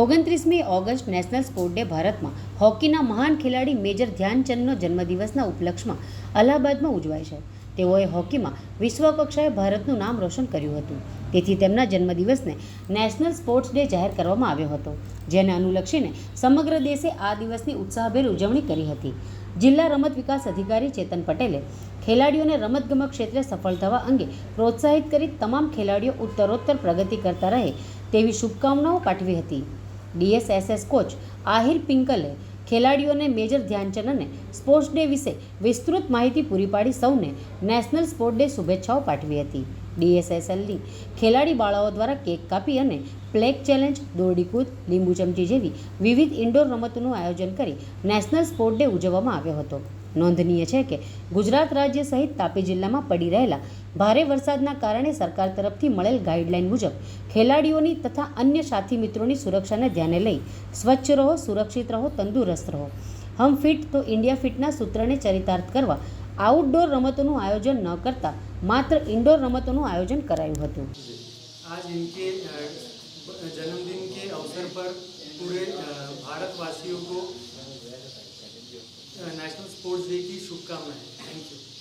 ઓગણત્રીસમી August national sport day ભારતમાં હોકીના મહાન ખેલાડી મેજર ધ્યાનચંદનો જન્મદિવસના ઉપલક્ષમાં અલ્હાબાદમાં ઉજવાય છે. તેઓએ હોકીમાં વિશ્વ કક્ષાએ ભારતનું નામ રોશન કર્યું હતું. તેથી તેમના જન્મદિવસને નેશનલ સ્પોર્ટ્સ ડે જાહેર કરવામાં આવ્યો હતો, જેને અનુલક્ષીને સમગ્ર દેશે આ દિવસની ઉત્સાહભેર ઉજવણી કરી હતી. જિલ્લા રમત વિકાસ અધિકારી ચેતન પટેલે ખેલાડીઓને રમતગમત ક્ષેત્રે સફળ થવા અંગે પ્રોત્સાહિત કરી તમામ ખેલાડીઓ ઉત્તરોત્તર પ્રગતિ કરતા રહે તેવી શુભકામનાઓ પાઠવી હતી. ડીએસએસએસ કોચ આહિર પિંકલે ખેલાડીઓને મેજર ધ્યાનચંદ અને સ્પોર્ટ્સ ડે વિશે વિસ્તૃત માહિતી પૂરી પાડી સૌને નેશનલ સ્પોર્ટ ડે શુભેચ્છાઓ પાઠવી હતી. ડીએસએસએલની ખેલાડી બાળાઓ દ્વારા કેક કાપી અને પ્લેગ ચેલેન્જ દોરડી કૂદ લીંબુ ચમચી જેવી વિવિધ ઇન્ડોર રમતોનું આયોજન કરી નેશનલ સ્પોર્ટ ડે ઉજવવામાં આવ્યો હતો. નોંધનીય છે કે ગુજરાત રાજ્ય સહિત તાપી જિલ્લામાં પડી રહેલા ભારે વરસાદના કારણે સરકાર તરફથી મળેલ ગાઈડલાઈન મુજબ ખેલાડીઓની તથા અન્ય સાથી મિત્રોની સુરક્ષાને ધ્યાને લઈ સ્વચ્છ રહો, સુરક્ષિત રહો, તંદુરસ્ત રહો. હમ ફિટ તો ઇન્ડિયા ફિટના સૂત્રને ચરિતાર્થ કરવા આઉટડોર રમતોનું આયોજન ન કરતા માત્ર ઇન્ડોર રમતોનું આયોજન કરાયું હતું. આજ ઇનકે જન્મદિન કે અવસર પર પૂરે ભારતવાસીઓ કો भारतवासियों को नेशनल स्पोर्ट्स डे की शुभकामनाएं थैंक यू